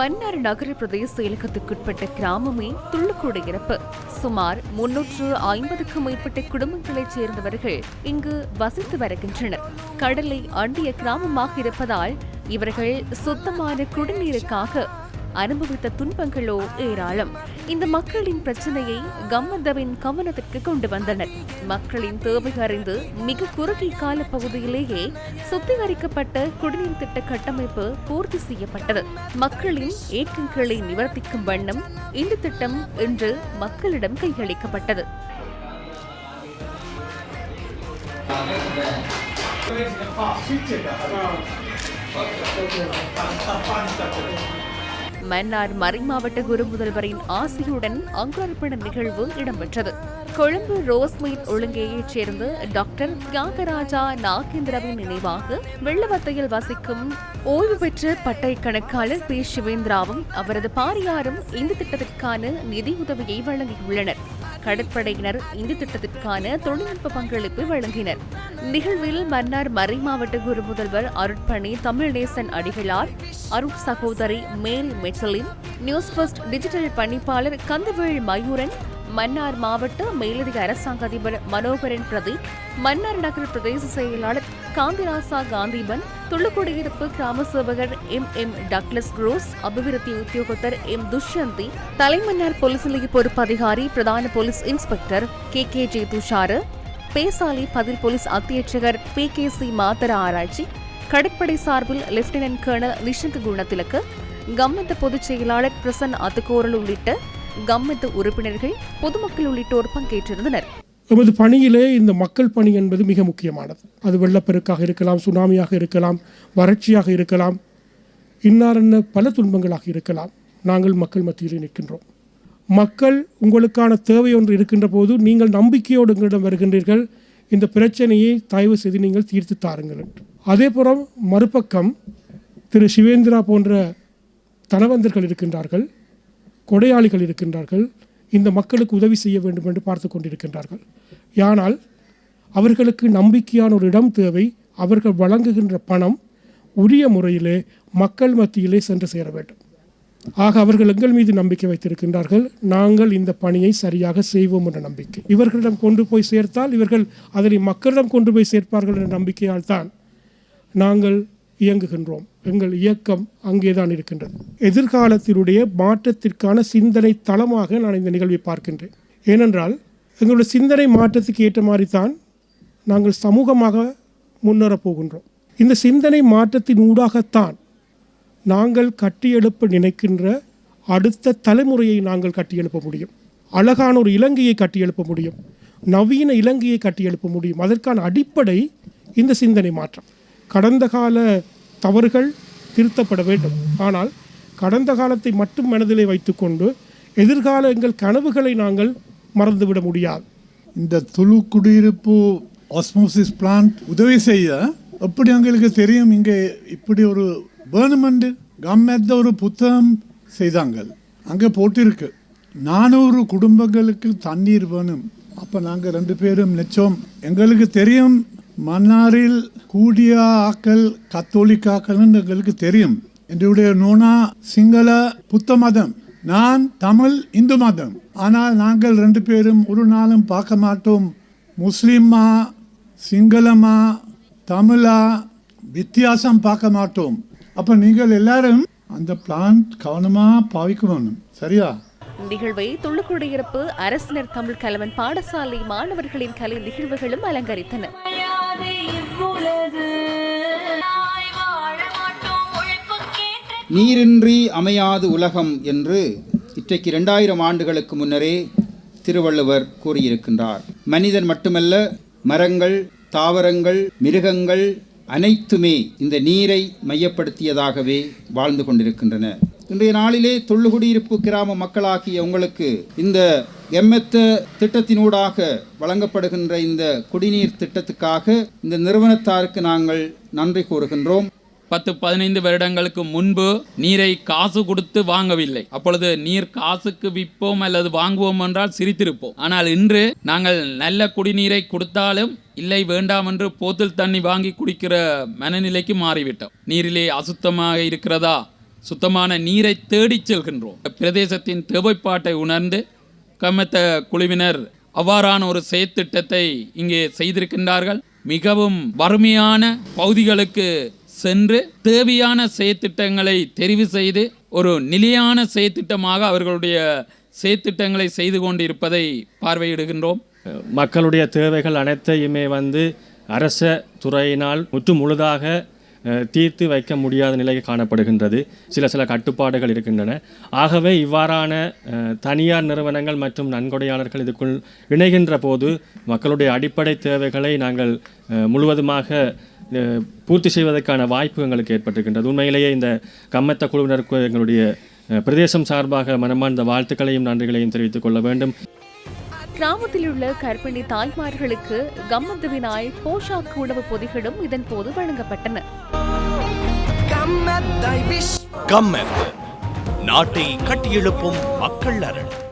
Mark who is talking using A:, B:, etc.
A: மன்னார் நகர பிரதேச இலக்கத்துக்குட்பட்ட கிராமமே துள்ளுக்கூட இறப்பு சுமார் முன்னூற்று ஐம்பதுக்கும் மேற்பட்ட குடும்பங்களைச் சேர்ந்தவர்கள் இங்கு வசித்து வருகின்றனர் கடலை அண்டிய கிராமமாக இருப்பதால் இவர்கள் சுத்தமான குடிநீருக்காக அனுபவித்த துன்பங்களோ ஏராளம் இந்த மக்களின் பிரச்சனையை கம்மந்தவின் கவனத்திற்கு கொண்டு வந்தனர் மக்களின் தேவை அறிந்து மிக குறுகிய கால பகுதியிலேயே சுத்திகரிக்கப்பட்ட குடிநீர் திட்ட கட்டமைப்பு பூர்த்தி செய்யப்பட்டது மக்களின் ஏக்கங்களை நிவர்த்திக்கும் வண்ணம் இந்த திட்டம் இன்று மக்களிடம் கையளிக்கப்பட்டது Pasta, pasta, pasta. மன்னார் மறைமாவட்ட குரு முதல்வரின் ஆசியுடன் அங்கார்ப்பண நிகழ்வு இடம்பெற்றது கொழும்பு ரோஸ்மீட் ஒழுங்கையைச் சேர்ந்த டாக்டர் தியாகராஜா நாகேந்திரவின் நினைவாக வெள்ளவத்தையில் வசிக்கும் ஓய்வு பெற்ற பட்டை கணக்காளர் பி சிவேந்திராவும் அவரது பாரியாரும் இந்த திட்டத்திற்கான நிதியுதவியை வழங்கியுள்ளனர் கடற்படையினர் இந்த திட்டத்திற்கான தொழில்நுட்ப பங்களிப்பை வழங்கினர் நிகழ்வில் மன்னார் மறை மாவட்ட குரு முதல்வர் அருட்பணி தமிழ்நேசன் அடிகளார் அருட் சகோதரி மேல் மெச்சலின் நியூஸ் பஸ்ட் டிஜிட்டல் பணிப்பாளர் கந்தவேல் மயூரன் மன்னார் மாவட்ட மேலதிக அரசாங்க அதிபர் மனோகரன் பிரதீப் மன்னார் நகர பிரதேச செயலாளர் காந்திராசா காந்திபன் துள்ளுக்குடியிருப்பு கிராம சேவகர் எம் எம் டக்லஸ் குரோஸ் அபிவிருத்தி உத்தியோகத்தர் எம் துஷ்யந்தி தலைமன்னார் போலீஸ் நிலைய பொறுப்பு அதிகாரி பிரதான police inspector K K J Thushara பேசாலி பதில் போலீஸ் அத்தியட்சகர் பி கே சி மாத்தர ஆராய்ச்சி கடற்படை சார்பில் lieutenant colonel Nishanth Gunathilaka government பொதுச் செயலாளர் பிரசன் அத்துக்கோரல் உள்ளிட்ட கம்மத்து உறுப்பினர்கள் பொதுமக்கள் உள்ளிட்டோர் பங்கேற்றிருந்தனர்
B: எமது பணியிலே இந்த மக்கள் பணி என்பது மிக முக்கியமானது அது வெள்ளப்பெருக்காக இருக்கலாம் சுனாமியாக இருக்கலாம் வறட்சியாக இருக்கலாம் இன்னார் பல துன்பங்களாக இருக்கலாம் நாங்கள் மக்கள் மத்தியில் நிற்கின்றோம் மக்கள் உங்களுக்கான தேவை ஒன்று இருக்கின்ற போது நீங்கள் நம்பிக்கையோடு எங்களிடம் வருகின்றீர்கள் இந்த பிரச்சனையை தயவு செய்து நீங்கள் தீர்த்து தாருங்கள் அதே புறம் மறுபக்கம் திரு சிவேந்திரா போன்ற தனவந்தர்கள் இருக்கின்றார்கள் கொடையாளிகள் இருக்கின்றார்கள் இந்த மக்களுக்கு உதவி செய்ய வேண்டும் என்று பார்த்து கொண்டிருக்கின்றார்கள் ஆனால் அவர்களுக்கு நம்பிக்கையான ஒரு இடம் தேவை அவர்கள் வழங்குகின்ற பணம் உரிய முறையிலே மக்கள் மத்தியிலே சென்று சேர வேண்டும் ஆக அவர்கள் எங்கள் மீது நம்பிக்கை வைத்திருக்கின்றார்கள் நாங்கள் இந்த பணியை சரியாக செய்வோம் என்ற நம்பிக்கை இவர்களிடம் கொண்டு போய் சேர்த்தால் இவர்கள் அதனை மக்களிடம் கொண்டு போய் சேர்ப்பார்கள் என்ற நம்பிக்கையால் தான் நாங்கள் இயங்குகின்றோம் எங்கள் இயக்கம் அங்கேதான் இருக்கின்றது எதிர்காலத்தினுடைய மாற்றத்திற்கான சிந்தனை தளமாக நான் இந்த நிகழ்வை பார்க்கின்றேன் ஏனென்றால் எங்களுடைய சிந்தனை மாற்றத்துக்கு ஏற்ற மாதிரி தான் நாங்கள் சமூகமாக முன்னேறப் போகின்றோம் இந்த சிந்தனை மாற்றத்தின் ஊடாகத்தான் நாங்கள் கட்டியெழுப்ப நினைக்கின்ற அடுத்த தலைமுறையை நாங்கள் கட்டியெழுப்ப முடியும் அழகான ஒரு இலங்கையை கட்டியெழுப்ப முடியும் நவீன இலங்கையை கட்டியெழுப்ப முடியும் அதற்கான அடிப்படை இந்த சிந்தனை மாற்றம் கடந்த கால தவறுகள் திருத்தப்பட வேண்டும் ஆனால் கடந்த காலத்தை மட்டும் மனதிலே வைத்துக்கொண்டு எதிர்கால எங்கள் கனவுகளை நாங்கள் மறந்துவிட முடியாது
C: இந்த துளு குடியிருப்பு ஆஸ்மோசிஸ் பிளான்ட் உதவி செய்ய எப்படி எங்களுக்கு தெரியும் இங்கே இப்படி ஒரு வேணுமெண்டு கவர்மெண்ட் ஒரு புத்தகம் செய்தாங்க அங்கே போட்டிருக்கு நானூறு குடும்பங்களுக்கு தண்ணீர் வேணும் அப்போ நாங்கள் ரெண்டு பேரும் நெச்சோம் எங்களுக்கு தெரியும் மன்னாரில் கூடிய ஆக்கள் கத்தோலிக்காக்கள்னு எங்களுக்கு தெரியும் என்னுடைய நோனா சிங்கள புத்த மதம் நான் தமிழ் இந்து மதம் ஆனால் நாங்கள் ரெண்டு பேரும் ஒரு நாளும் பார்க்க மாட்டோம் முஸ்லீமா சிங்களமா தமிழா வித்தியாசம் பார்க்க மாட்டோம் அப்போ நீங்கள் எல்லாரும் அந்த பிளான் கவனமாக பாவிக்கணும் சரியா
A: நிகழ்வை துள்ளுக்குடியிருப்பு அரசினர் தமிழ் கலவன் பாடசாலை மாணவர்களின் கலை நிகழ்வுகளும் அலங்கரித்தன
D: நீரின்றி அமையாது உலகம் என்று இன்றைக்கு இரண்டாயிரம் ஆண்டுகளுக்கு முன்னரே திருவள்ளுவர் கூறியிருக்கின்றார் மனிதன் மட்டுமல்ல மரங்கள் தாவரங்கள் மிருகங்கள் அனைத்துமே இந்த நீரை மையப்படுத்தியதாகவே வாழ்ந்து கொண்டிருக்கின்றன இன்றைய நாளிலே தொல்லுகுடியிருப்பு கிராம மக்களாகிய உங்களுக்கு இந்த எம்எத்த திட்டத்தினூடாக வழங்கப்படுகின்ற இந்த குடிநீர் திட்டத்துக்காக இந்த நிறுவனத்தாருக்கு நாங்கள் நன்றி கூறுகின்றோம்
E: பத்து பதினைந்து வருடங்களுக்கு முன்பு நீரை காசு கொடுத்து வாங்கவில்லை அப்பொழுது நீர் காசுக்கு விற்போம் அல்லது வாங்குவோம் என்றால் சிரித்திருப்போம் ஆனால் இன்று நாங்கள் நல்ல குடிநீரை கொடுத்தாலும் இல்லை வேண்டாம் என்று போத்தில் தண்ணி வாங்கி குடிக்கிற மனநிலைக்கு மாறிவிட்டோம் நீரிலே அசுத்தமாக இருக்கிறதா சுத்தமான நீரை தேடிச் செல்கின்றோம் பிரதேசத்தின் தேவைப்பாட்டை உணர்ந்து கமத்த குழுவினர் அவ்வாறான ஒரு செயற்திட்டத்தை இங்கே செய்திருக்கின்றார்கள் மிகவும் வறுமையான பகுதிகளுக்கு சென்று தேவையான செயற்திட்டங்களை தெரிவு செய்து ஒரு நிலையான செயற்திட்டமாக அவர்களுடைய செயற்திட்டங்களை செய்து கொண்டு இருப்பதை பார்வையிடுகின்றோம்
F: மக்களுடைய தேவைகள் அனைத்தையுமே வந்து அரச துறையினால் முற்று முழுதாக தீர்த்து வைக்க முடியாத நிலை காணப்படுகின்றது சில சில கட்டுப்பாடுகள் இருக்கின்றன ஆகவே இவ்வாறான தனியார் நிறுவனங்கள் மற்றும் நன்கொடையாளர்கள் இதுக்குள் இணைகின்ற போது மக்களுடைய அடிப்படை தேவைகளை நாங்கள் முழுவதுமாக பூர்த்தி செய்வதற்கான வாய்ப்பு எங்களுக்கு ஏற்பட்டிருக்கின்றது உண்மையிலேயே இந்த கம்மத்த குழுவினருக்கு எங்களுடைய பிரதேசம் சார்பாக மனமார்ந்த வாழ்த்துக்களையும் நன்றிகளையும் தெரிவித்துக் கொள்ள வேண்டும்
A: கிராமத்தில் உள்ள கர்ப்பிணி தாய்மார்களுக்கு கம்மத்துவினாய் போஷாக்கு உணவு பொதிகளும் இதன் போது வழங்கப்பட்டன நாட்டை கட்டியெழுப்பும் மக்கள் அரண்